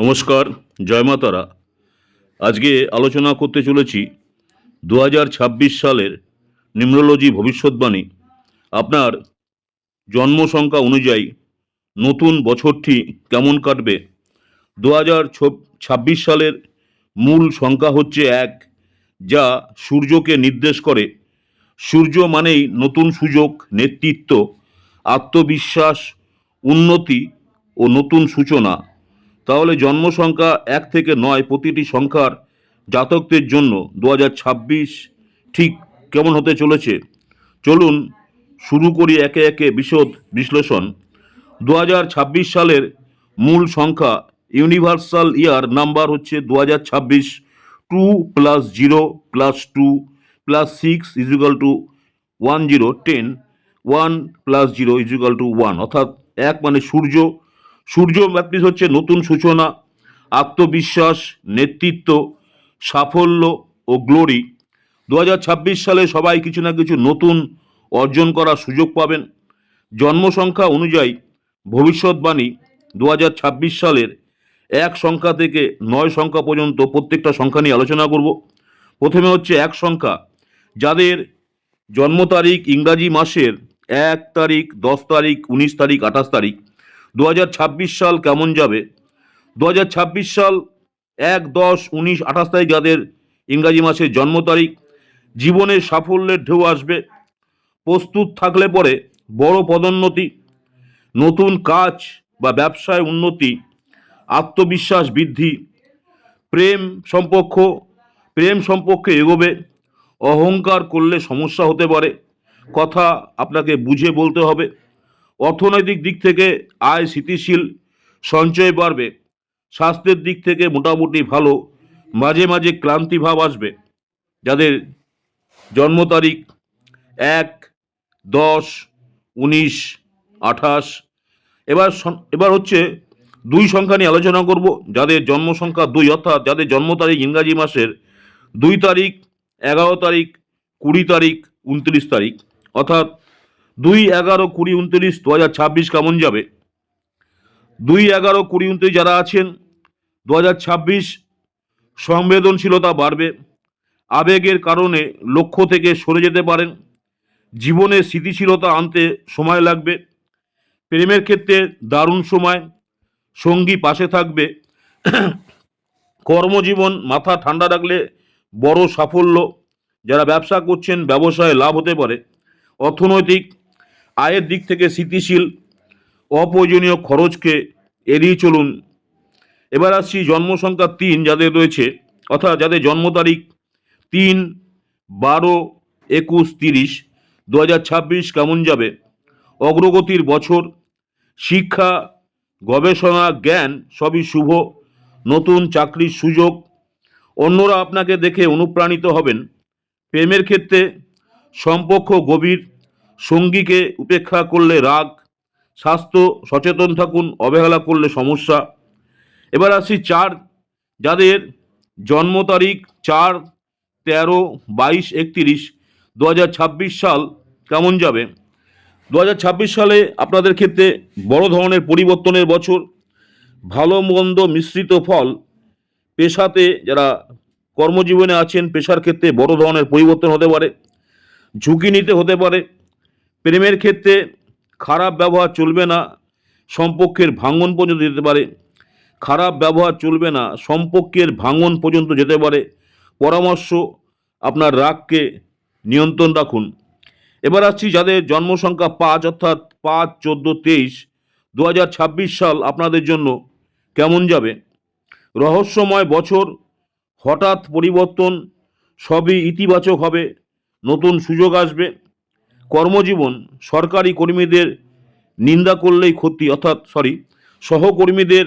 নমস্কার, জয় মা আজকে আলোচনা করতে চলেছি দু হাজার ছাব্বিশ সালের নিউমরোলজি ভবিষ্যৎবাণী। আপনার জন্ম সংখ্যা অনুযায়ী নতুন বছরটি কেমন কাটবে? দু সালের মূল সংখ্যা হচ্ছে এক, যা সূর্যকে নির্দেশ করে। সূর্য মানেই নতুন সুযোগ, নেতৃত্ব, আত্মবিশ্বাস, উন্নতি ও নতুন সূচনা। তাহলে জন্ম সংখ্যা এক থেকে নয় প্রতিটি সংখ্যার জাতকদের জন্য দু হাজার ছাব্বিশ ঠিক কেমন হতে চলেছে? চলুন শুরু করি একে একে বিশদ বিশ্লেষণ। দু হাজার ছাব্বিশ সালের মূল সংখ্যা ইউনিভার্সাল ইয়ার নাম্বার হচ্ছে দু হাজার ছাব্বিশ two plus zero plus two plus six is equal two one zero ten, one plus zero is equal two one. অর্থাৎ এক মানে সূর্য সূর্য ম্যাট্রিক্স হচ্ছে নতুন সূচনা, আত্মবিশ্বাস, নেতৃত্ব, সাফল্য ও গ্লোরি দু হাজার ছাব্বিশ সালে সবাই কিছু না কিছু নতুন অর্জন করার সুযোগ পাবেন। জন্মসংখ্যা অনুযায়ী ভবিষ্যৎবাণী দু হাজার ছাব্বিশ সালের এক সংখ্যা থেকে নয় সংখ্যা পর্যন্ত প্রত্যেকটা সংখ্যা নিয়ে আলোচনা করব। প্রথমে হচ্ছে এক সংখ্যা, যাদের জন্ম তারিখ ইংরাজি মাসের এক তারিখ, দশ তারিখ, উনিশ তারিখ, আঠাশ তারিখ। দু হাজার ছাব্বিশ সাল কেমন যাবে? দু হাজার ছাব্বিশ সাল এক দশ উনিশ আঠাশ তারিখ যাদের ইংরাজি মাসের জন্ম তারিখ, জীবনের সাফল্যের ঢেউ আসবে। প্রস্তুত থাকলে পরে বড় পদোন্নতি, নতুন কাজ বা ব্যবসায় উন্নতি, আত্মবিশ্বাস বৃদ্ধি, প্রেম সম্পর্ক, প্রেম সম্পর্কে এগোবে, অহংকার করলে সমস্যা হতে পারে। কথা আপনাকে বুঝে বলতে হবে। অর্থনৈতিক দিক থেকে আয় স্থিতিশীল, সঞ্চয় বাড়বে, স্বাস্থ্যের দিক থেকে মোটামুটি ভালো, মাঝে মাঝে ক্লান্তি ভাব আসবে। যাদের জন্ম তারিখ এক, দশ, উনিশ, আঠাশ, এবার এবার হচ্ছে দুই সংখ্যা নিয়ে আলোচনা করব। যাদের জন্ম সংখ্যা দুই, অর্থাৎ যাদের জন্ম তারিখ ইংরাজি মাসের দুই তারিখ, এগারো তারিখ, কুড়ি তারিখ, উনত্রিশ তারিখ, অর্থাৎ দুই এগারো কুড়ি উনত্রিশ, দু হাজার ছাব্বিশ কেমন যাবে? দুই এগারো কুড়ি উনত্রিশ যারা আছেন, দু হাজার ছাব্বিশ সংবেদনশীলতা বাড়বে। আবেগের কারণে লক্ষ্য থেকে সরে যেতে পারেন। জীবনে স্থিতিশীলতা আনতে সময় লাগবে। প্রেমের ক্ষেত্রে দারুণ সময়। সঙ্গী পাশে থাকবে। কর্মজীবন মাথা ঠান্ডা রাখলে বড় সাফল্য। যারা ব্যবসা করছেন, ব্যবসায় লাভ হতে পারে। অর্থনৈতিক আয়ের দিক থেকে স্থিতিশীল, অপ্রয়োজনীয় খরচকে এড়িয়ে চলুন। এবার আসছি জন্ম সংখ্যা তিন যাদের রয়েছে, অর্থাৎ যাদের জন্ম তারিখ তিন বারো একুশ তিরিশ দু হাজার ছাব্বিশ কেমন যাবে? অগ্রগতির বছর, শিক্ষা, গবেষণা, জ্ঞান সবই শুভ, নতুন চাকরির সুযোগ। অন্যরা আপনাকে দেখে অনুপ্রাণিত হবেন। প্রেমের ক্ষেত্রে সম্পর্ক গভীর সঙ্গীকে উপেক্ষা করলে রাগ, স্বাস্থ্য সচেতন থাকুন, অবহেলা করলে সমস্যা। এবার আসি চার, যাদের জন্ম তারিখ চার তেরো বাইশ একত্রিশ দু সাল কেমন যাবে? দু হাজার ছাব্বিশ সালে আপনাদের ক্ষেত্রে বড় ধরনের পরিবর্তনের বছর, ভালো মন্দ মিশ্রিত ফল, পেশাতে যারা কর্মজীবনে আছেন, পেশার ক্ষেত্রে বড় ধরনের পরিবর্তন হতে পারে, ঝুঁকি নিতে হতে পারে প্রেমের ক্ষেত্রে খারাপ ব্যবহার চলবে না, সম্পর্কের ভাঙন পর্যন্ত যেতে পারে। খারাপ ব্যবহার চলবে না, সম্পর্কের ভাঙন পর্যন্ত যেতে পারে। পরামর্শ আপনার রাগকে নিয়ন্ত্রণ রাখুন। এবার আসছি যাদের জন্ম সংখ্যা পাঁচ, অর্থাৎ পাঁচ, চোদ্দ, তেইশ দু সাল আপনাদের জন্য কেমন যাবে? রহস্যময় বছর, হঠাৎ পরিবর্তন, সবই ইতিবাচক হবে, নতুন সুযোগ আসবে। কর্মজীবন, সরকারি কর্মীদের নিন্দা করলেই ক্ষতি, অর্থাৎ সরি সহকর্মীদের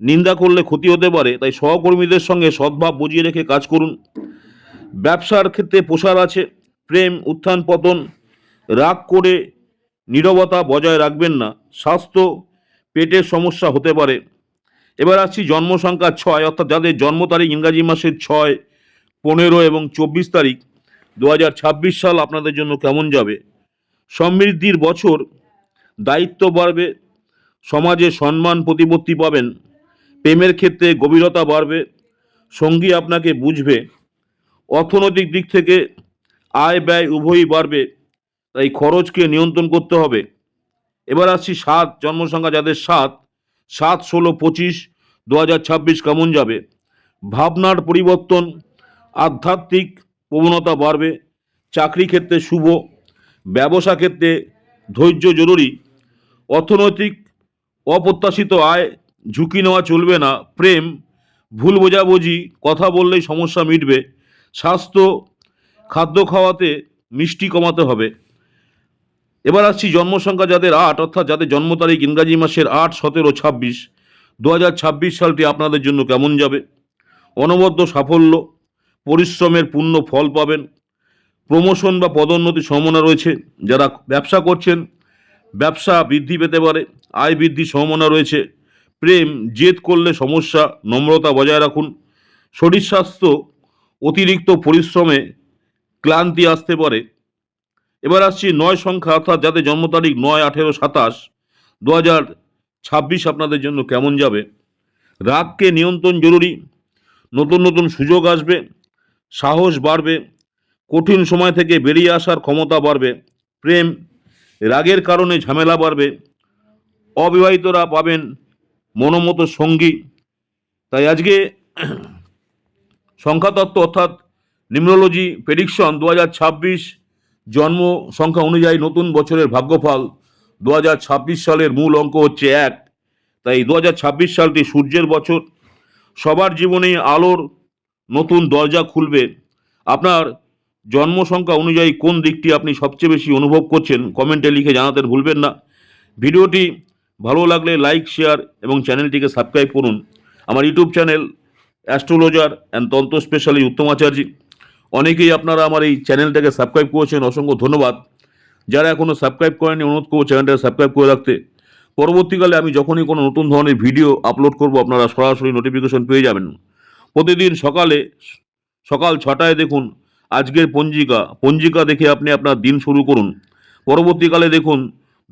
নিন্দা করলে ক্ষতি হতে পারে, তাই সহকর্মীদের সঙ্গে সদ্ভাব বুঝিয়ে রেখে কাজ করুন। ব্যবসার ক্ষেত্রে প্রসার আছে, প্রেম, উত্থান, পতন, রাগ করে নীরবতা বজায় রাখবেন না, স্বাস্থ্য, পেটের সমস্যা হতে পারে। এবার আসছি জন্ম সংখ্যা ছয়, অর্থাৎ যাদের জন্ম তারিখ ইংরাজি মাসের ছয়, পনেরো এবং চব্বিশ তারিখ। দু হাজার ছাব্বিশ সাল আপনাদের জন্য কেমন যাবে? সমৃদ্ধির বছর, দায়িত্ব বাড়বে, সমাজে সম্মান, প্রতিপত্তি পাবেন, প্রেমের ক্ষেত্রে গভীরতা বাড়বে, সঙ্গী আপনাকে বুঝবে, অর্থনৈতিক দিক থেকে আয় ব্যয় উভয়ই বাড়বে, তাই খরচকে নিয়ন্ত্রণ করতে হবে। এবার আসছি সাত, জন্মসংখ্যা যাদের সাত সাত, ষোলো, পঁচিশ, দু হাজার ছাব্বিশ কেমন যাবে? ভাবনার পরিবর্তন, আধ্যাত্মিক প্রবণতা বাড়বে, চাকরি ক্ষেত্রে শুভ, ব্যবসা ক্ষেত্রে ধৈর্য জরুরি, অর্থনৈতিক অপ্রত্যাশিত আয় ঝুঁকি নেওয়া চলবে না, প্রেম, ভুল বোঝাবুঝি, কথা বললেই সমস্যা মিটবে, স্বাস্থ্য, খাদ্য খাওয়াতে মিষ্টি কমাতে হবে। এবার আসছি জন্মসংখ্যা যাদের আট, অর্থাৎ যাদের জন্ম তারিখ ইংরাজি মাসের আট, সতেরো, ছাব্বিশ, দু সালটি আপনাদের জন্য কেমন যাবে? অনবদ্য সাফল্য পরিশ্রমের পূর্ণ ফল পাবেন। প্রমোশন বা পদোন্নতি সম্ভাবনা রয়েছে। যারা ব্যবসা করছেন, ব্যবসা বৃদ্ধি পেতে পারে, আয় বৃদ্ধির সম্ভাবনা রয়েছে। প্রেম, জেদ করলে সমস্যা, নম্রতা বজায় রাখুন। শরীর স্বাস্থ্য, অতিরিক্ত পরিশ্রমে ক্লান্তি আসতে পারে। এবার আসছি নয় সংখ্যা, অর্থাৎ যাদের জন্ম তারিখ নয়, আঠেরো, সাতাশ, দু হাজার ছাব্বিশ আপনাদের জন্য কেমন যাবে? রাগকে নিয়ন্ত্রণ জরুরি। নতুন নতুন সুযোগ আসবে। সাহস বাড়বে, কঠিন সময় থেকে বেরিয়ে আসার ক্ষমতা বাড়বে, প্রেম, রাগের কারণে ঝামেলা বাড়বে। অবিবাহিতরা পাবেন মনোমতো সঙ্গী। তাই আজকে সংখ্যাতত্ত্ব অর্থাৎ নিউমরোলজি প্রেডিকশন দু হাজার ছাব্বিশ জন্ম সংখ্যা অনুযায়ী নতুন বছরের ভাগ্যফল দু হাজার ছাব্বিশ সালের মূল অঙ্ক হচ্ছে এক। তাই দু হাজার ছাব্বিশ সালটি সূর্যের বছর। সবার জীবনে আলোর নতুন দরজা খুলবে। আপনার জন্ম সংখ্যা অনুযায়ী কোন দিকটি আপনি সবচেয়ে বেশি অনুভব করছেন, কমেন্টে লিখে জানাতে ভুলবেন না। ভিডিওটি ভালো লাগলে লাইক, শেয়ার এবং চ্যানেলটিকে সাবস্ক্রাইব করুন। আমার YouTube channel astrologer and tantra specially Uttam Acharya. অনেকেই আপনারা আমার এই চ্যানেলটাকে সাবস্ক্রাইব করেছেন, অসংখ্য ধন্যবাদ। যারা এখনও সাবস্ক্রাইব করেনি অনুরোধ করব চ্যানেলটাকে সাবস্ক্রাইব করে রাখতে। পরবর্তীকালে আমি যখনই কোনো নতুন ধরনের ভিডিও আপলোড করব, আপনারা সরাসরি নোটিফিকেশন পেয়ে যাবেন। প্রতিদিন সকালে, সকাল ছটায় দেখুন আজকের পঞ্জিকা। পঞ্জিকা দেখে আপনি আপনার দিন শুরু করুন। পরবর্তীকালে দেখুন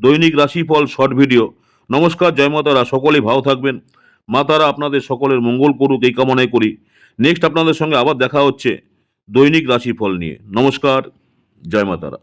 দৈনিক রাশিফল শর্ট ভিডিও। নমস্কার, জয় মাতারা। সকলেই ভালো থাকবেন। মাতারা, আপনাদের সকলের মঙ্গল করুক, এই কামনাই করি। নেক্সট আপনাদের সঙ্গে আবার দেখা হচ্ছে দৈনিক রাশিফল নিয়ে। নমস্কার, জয় মাতারা।